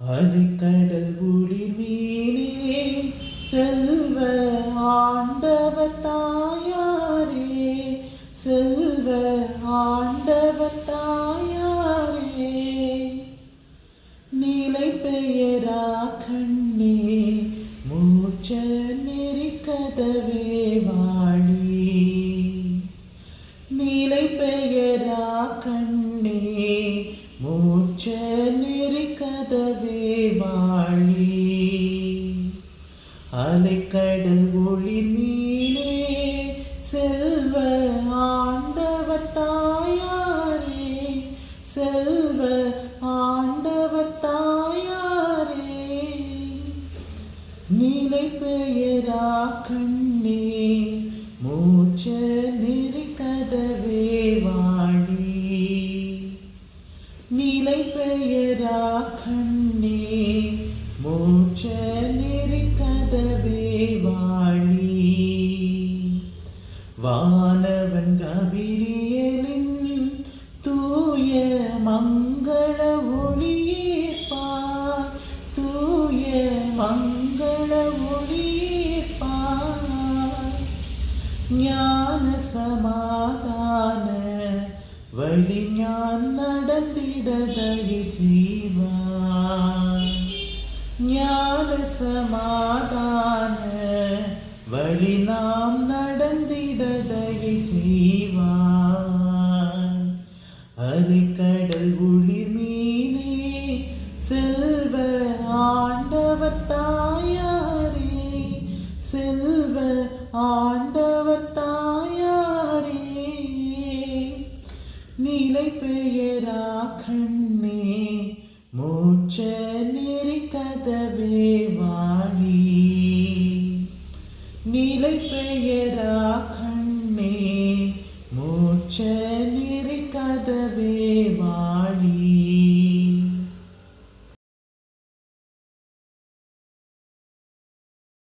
அலைக்கடல் ஒளி மீனே செல்வ ஆண்டவர் தாயாரே செல்வ ஆண்டவர் தாயாரே. நிலை பெயரா கண்ணே மூச்ச நெறிக்கதவே வாழி. நிலை பெயரா கண்ணே நெறிக்கதவே வாழி. அலைக்கடல் ஒளி மீனே செல்வ ஆண்டவ தாயாரே செல்வ ஆண்டவ தாயாரே. நிலை பெயரா கண்ணே மூச்சே வானவன் கபிரியலின் தூய மங்கள ஒளியேப்பார் தூய மங்கள ஒளியேப்பார் ஞான சமாதான வழி ஞான் நடந்திடதகி செய்வார். ஞான சமாதான வழி நாம் நடந்திடதையை செய்வான். அலைக்கடல் ஒளிர் மீனே செல்வ ஆண்டவர் தாயாரே செல்வ ஆண்டவர் தாயாரே. நிலை பெயரா கண்ணே மூச்சே உதவேவா